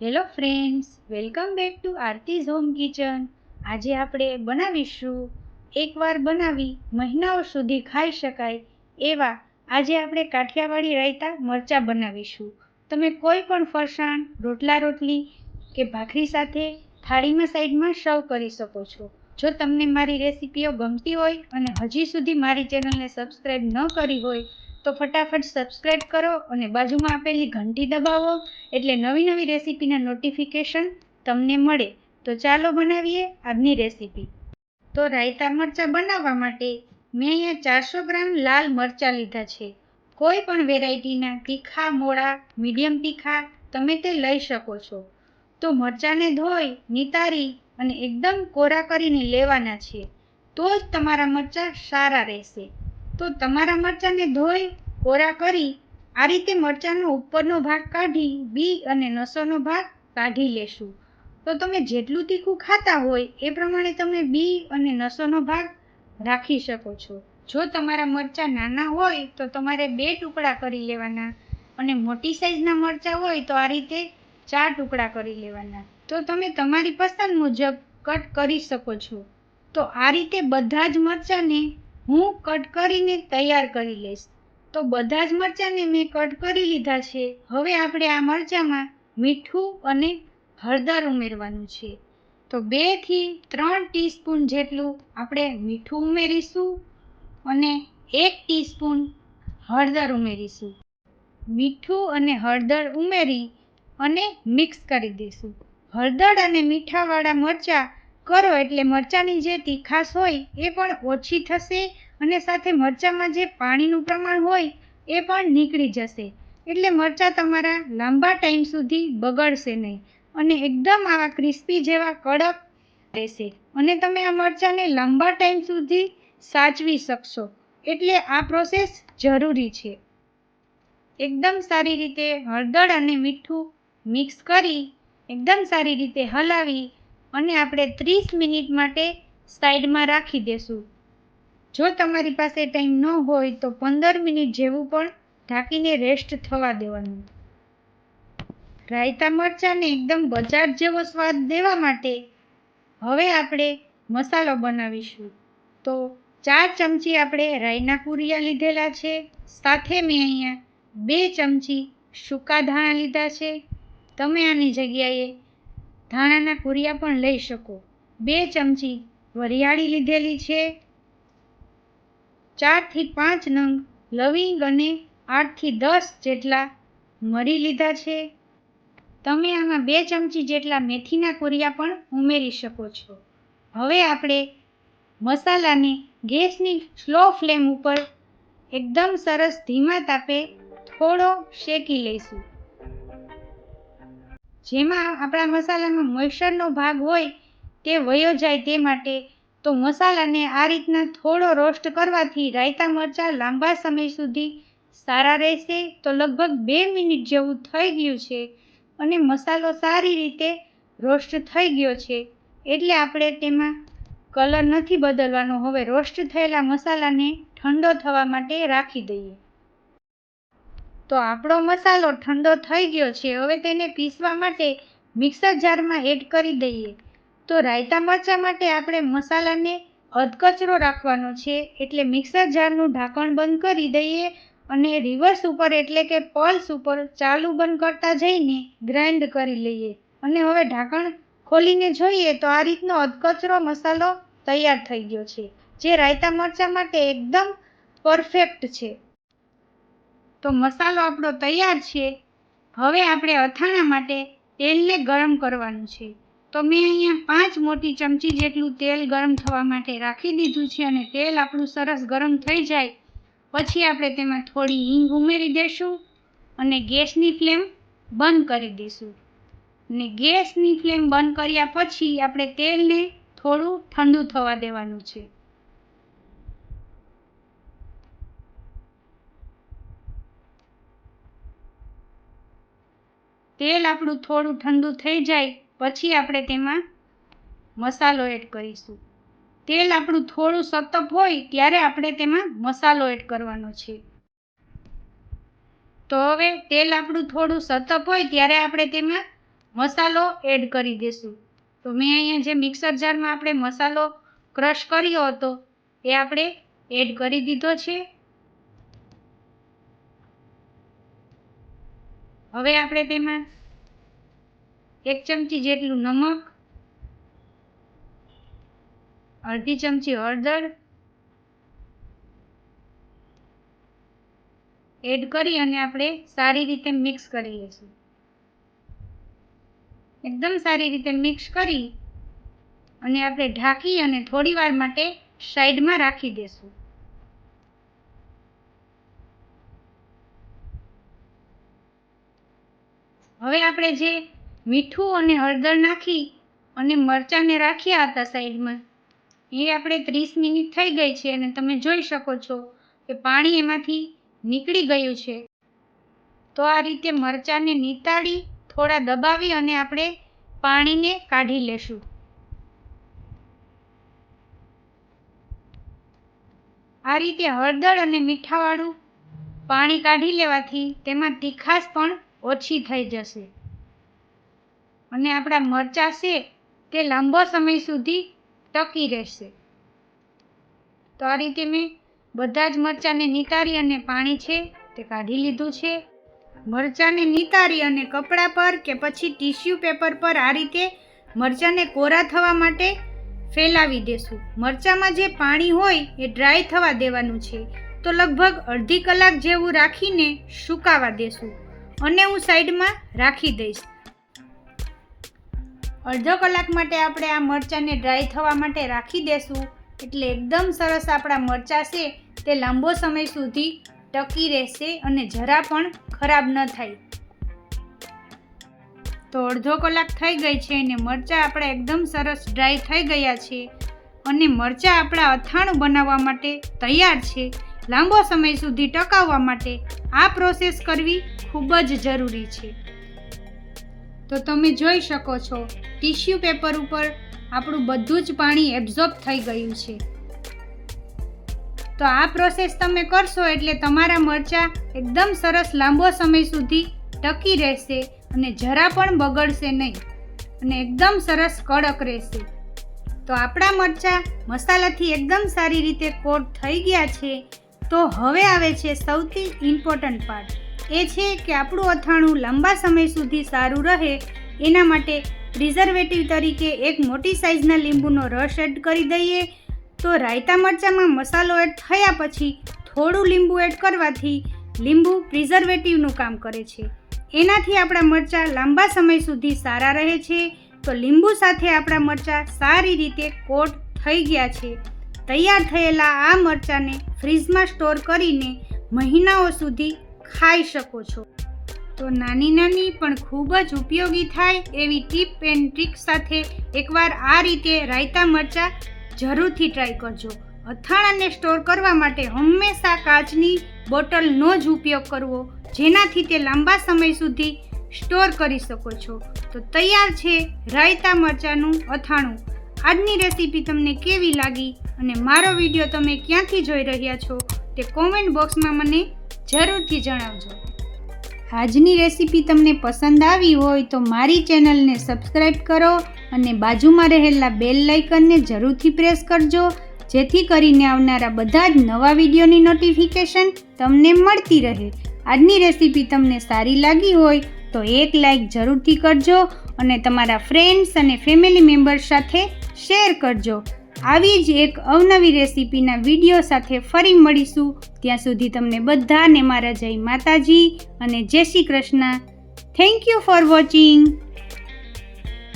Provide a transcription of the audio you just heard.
Hello friends welcome back to Aarti's home kitchen આજે આપણે બનાવીશું એકવાર બનાવી મહિનાઓ સુધી ખાઈ શકાય એવા આજે આપણે કાઠિયાવાડી રાયતા મરચાં બનાવીશું. તમે કોઈ પણ ફરસાણ, રોટલા રોટલી કે ભાખરી સાથે થાળીમાં સાઈડમાં સર્વ કરી શકો છો. જો તમને મારી રેસિપીઓ ગમતી હોય અને હજી સુધી મારી ચેનલને સબસ્ક્રાઈબ ન કરી હોય તો ફટાફટ સબસ્ક્રાઈબ કરો અને બાજુમાં આપેલી ઘંટી દબાવો એટલે નવી નવી રેસીપીના નોટિફિકેશન તમને મળે. તો ચાલો બનાવીએ આજની રેસિપી. તો રાયતા મરચાં બનાવવા માટે મેં અહીંયા ચારસો ગ્રામ લાલ મરચાં લીધા છે. કોઈ પણ વેરાયટીના તીખા, મોળા, મીડિયમ તીખા તમે તે લઈ શકો છો. તો મરચાંને ધોઈ, નિતારી અને એકદમ કોરા કરીને લેવાના છે. તો જ તમારા મરચાં સારા રહેશે. તો તમારા મરચાંને ધોઈ, કોરા કરી, આ રીતે મરચાંનો ઉપરનો ભાગ કાઢી, બી અને નસોનો ભાગ કાઢી લેશું. તો તમે જેટલું તીખું ખાતા હોય એ પ્રમાણે તમે બી અને નસોનો ભાગ રાખી શકો છો. જો તમારા મરચાં નાના હોય તો તમારે બે ટુકડા કરી લેવાના અને મોટી સાઈઝના મરચાં હોય તો આ રીતે ચાર ટુકડા કરી લેવાના. તો તમે તમારી પસંદ મુજબ કટ કરી શકો છો. તો આ રીતે બધા જ મરચાંને હું કટ કરીને તૈયાર કરી લઈશ. તો બધા જ મરચાંને મેં કટ કરી લીધા છે. હવે આપણે આ મરચાંમાં મીઠું અને હળદર ઉમેરવાનું છે. તો બેથી ત્રણ ટીસ્પૂન જેટલું આપણે મીઠું ઉમેરીશું અને એક ટીસ્પૂન હળદર ઉમેરીશું. મીઠું અને હળદર ઉમેરી અને મિક્સ કરી દઈશું. હળદર અને મીઠાવાળા મરચાં કરો એટલે મરચાંની જે તીખાશ હોય એ પણ ઓછી થશે અને સાથે મરચાંમાં જે પાણીનું પ્રમાણ હોય એ પણ નીકળી જશે. એટલે મરચાં તમારા લાંબા ટાઈમ સુધી બગડશે નહીં અને એકદમ આવા ક્રિસ્પી જેવા કડક રહેશે અને તમે આ મરચાંને લાંબા ટાઈમ સુધી સાચવી શકશો. એટલે આ પ્રોસેસ જરૂરી છે. એકદમ સારી રીતે હળદર અને મીઠું મિક્સ કરી એકદમ સારી રીતે હલાવી અને આપણે ત્રીસ મિનિટ માટે સાઈડમાં રાખી દેશું. જો તમારી પાસે ટાઈમ ન હોય તો પંદર મિનિટ જેવું પણ ઢાંકીને રેસ્ટ થવા દેવાનું. રાયતા મરચાંને એકદમ બજાર જેવો સ્વાદ દેવા માટે હવે આપણે મસાલો બનાવીશું. તો ચાર ચમચી આપણે રાયના કુરિયા લીધેલા છે. સાથે મેં અહીંયા બે ચમચી સૂકા ધાણા લીધા છે. તમે આની જગ્યાએ ધાણાના કુરિયા પણ લઈ શકો. બે ચમચી વરિયાળી લીધેલી છે. ચારથી પાંચ નંગ લવિંગ અને આઠથી દસ જેટલા મરી લીધા છે. તમે આમાં બે ચમચી જેટલા મેથીના કુરિયા પણ ઉમેરી શકો છો. હવે આપણે મસાલાને ગેસની સ્લો ફ્લેમ ઉપર એકદમ સરસ ધીમા તાપે થોડો શેકી લઈશું. જેમાં આપણા મસાલામાં મોઇશ્ચરનો ભાગ હોય તે વયો જાય તે માટે, તો મસાલાને આ રીતના થોડો રોસ્ટ કરવાથી રાયતા મરચાં લાંબા સમય સુધી સારા રહેશે. તો લગભગ બે મિનિટ જેવું થઈ ગયું છે અને મસાલો સારી રીતે રોસ્ટ થઈ ગયો છે. એટલે આપણે તેમાં કલર નથી બદલવાનો. હવે રોસ્ટ થયેલા મસાલાને ઠંડો થવા માટે રાખી દઈએ. તો આપણો મસાલો ઠંડો થઈ ગયો છે, હવે તેને પીસવા માટે મિક્સર જારમાં એડ કરી દઈએ. તો રાયતા મરચાં માટે આપણે મસાલાને અધકચરો રાખવાનો છે, એટલે મિક્સર જારનું ઢાંકણ બંધ કરી દઈએ અને રિવર્સ ઉપર એટલે કે પલ્સ ઉપર ચાલુ બંધ કરતા જઈને ગ્રાઇન્ડ કરી લઈએ. અને હવે ઢાંકણ ખોલીને જોઈએ તો આ રીતનો અધકચરો મસાલો તૈયાર થઈ ગયો છે, જે રાયતા મરચાં માટે એકદમ પરફેક્ટ છે. તો મસાલો આપણો તૈયાર છે. હવે આપણે અથાણા માટે તેલને ગરમ કરવાનું છે. તો મેં અહીંયા પાંચ મોટી ચમચી જેટલું તેલ ગરમ થવા માટે રાખી દીધું છે અને તેલ આપણું સરસ ગરમ થઈ જાય. પછી આપણે તેમાં થોડી હિંગ ઉમેરી દઈશું અને ગેસની ફ્લેમ બંધ કરી દઈશું અને ગેસની ફ્લેમ બંધ કર્યા પછી આપણે તેલને થોડું ઠંડુ થવા દેવાનું છે. તેલ આપણું થોડું ઠંડુ થઈ જાય, પછી આપણે તેમાં મસાલો એડ કરીશું. તેલ આપણું થોડું સતપ હોય ત્યારે આપણે તેમાં મસાલો એડ કરવાનો છે. તો હવે તેલ આપણું થોડું સતપ હોય ત્યારે આપણે તેમાં મસાલો એડ કરી દેશું. તો મેં અહીંયા જે મિક્સર જારમાં આપણે મસાલો ક્રશ કર્યો હતો, એ આપણે એડ કરી દીધો છે. હવે આપણે તેમાં એક ચમચી જેટલું નમક, અડધી ચમચી હળદર એડ કરી અને આપણે સારી રીતે મિક્સ કરી લઈશું. એકદમ સારી રીતે મિક્સ કરી અને આપણે ઢાંકી અને થોડી વાર માટે સાઈડમાં રાખી દેશું. હવે આપણે જે મીઠું અને હળદર નાખી અને મરચાંને રાખ્યા હતા સાઈડમાં, એ આપણે ત્રીસ મિનિટ થઈ ગઈ છે અને તમે જોઈ શકો છો કે પાણી એમાંથી નીકળી ગયું છે. તો આ રીતે મરચાંને નીતાળી, થોડા દબાવી અને આપણે પાણીને કાઢી લેશું. આ રીતે હળદર અને મીઠાવાળું પાણી કાઢી લેવાથી તેમાં તીખાશ પણ ઓછી થઈ જશે. અને આપણા મરચાં છે તે લાંબો સમય સુધી ટકી રહેશે. તો આ રીતે મેં બધા જ મરચાંને નિતારી અને પાણી છે તે કાઢી લીધું છે. મરચાંને નિતારી અને કપડા પર કે પછી ટીશ્યુ પેપર પર આ રીતે મરચાંને કોરા થવા માટે ફેલાવી દેશું. મરચાંમાં જે પાણી હોય એ ડ્રાય થવા દેવાનું છે. તો લગભગ અડધી કલાક જેવું રાખીને સુકાવા દેશું. અને હું સાઈડમાં રાખી દઈશ. અડધો કલાક માટે આપણે આ મરચાંને ડ્રાય થવા માટે રાખી દેશું. એટલે એકદમ સરસ આપણા મરચાં છે તે લાંબો સમય સુધી ટકી રહેશે અને જરા પણ ખરાબ ન થાય. તો અડધો કલાક થઈ ગઈ છે અને મરચાં આપણા એકદમ સરસ ડ્રાય થઈ ગયા છે. અને મરચાં આપણા અથાણું બનાવવા માટે તૈયાર છે. લાંબો સમય સુધી ટકાવવા માટે આ પ્રોસેસ કરવી ખૂબ જ જરૂરી છે. તો તમે જોઈ શકો છો ટીશ્યુ પેપર ઉપર આપણું બધું જ પાણી એબ્ઝોર્બ થઈ ગયું છે. તો આ પ્રોસેસ તમે કરશો એટલે તમારા મરચાં એકદમ સરસ લાંબો સમય સુધી ટકી રહેશે અને જરા પણ બગડશે નહીં અને એકદમ સરસ કડક રહેશે. તો આપણા મરચાં મસાલાથી એકદમ સારી રીતે કોટ થઈ ગયા છે તો હવે આવે છે સૌથી ઇમ્પોર્ટન્ટ પાર્ટ એ છે કે આપણું અથાણું લાંબા સમય સુધી સારું રહે, એના માટે પ્રિઝર્વેટિવ તરીકે એક મોટી સાઇઝના લીંબુનો રસ એડ કરી દઈએ. તો રાયતા મરચાંમાં મસાલો એડ થયા પછી થોડું લીંબુ એડ કરવાથી લીંબુ પ્રિઝર્વેટિવનું કામ કરે છે. એનાથી આપણા મરચાં લાંબા સમય સુધી સારા રહે છે. તો લીંબુ સાથે આપણા મરચાં સારી રીતે કોટ થઈ ગયા છે. તૈયાર થયેલા આ મરચાંને ફ્રીજમાં સ્ટોર કરીને મહિનાઓ સુધી ખાઈ શકો છો. તો નાની નાની પણ ખૂબ જ ઉપયોગી થાય એવી ટીપ એન્ડ ટ્રીક સાથે એકવાર આ રીતે રાયતા મરચાં જરૂરથી ટ્રાય કરજો. અથાણાને સ્ટોર કરવા માટે હંમેશા કાચની બોટલનો જ ઉપયોગ કરવો, જેનાથી તે લાંબા સમય સુધી સ્ટોર કરી શકો છો. તો તૈયાર છે રાયતા મરચાંનું અથાણું. આજની રેસીપી તમને કેવી લાગી? અને મારો વીડિયો તમે ક્યાંથી જોઈ રહ્યા છો તે કોમેન્ટ બોક્સમાં મને જરૂરથી જણાવજો. આજની રેસીપી તમને પસંદ આવી હોય તો મારી ચેનલને સબસ્ક્રાઈબ કરો અને બાજુમાં રહેલા બેલ લાઇકનને જરૂરથી પ્રેસ કરજો, જેથી કરીને આવનારા બધા જ નવા વિડીયોની નોટિફિકેશન તમને મળતી રહે. આજની રેસીપી તમને સારી લાગી હોય તો એક લાઇક જરૂરથી કરજો અને તમારા ફ્રેન્ડ્સ અને ફેમિલી મેમ્બર્સ સાથે શેર કરજો. આવી જ એક અવનવી રેસીપીના વીડિયો સાથે ફરી મળીશું. ત્યાં સુધી તમને બધાને મારા જય માતાજી અને જય Shri Krishna. Thank you for watching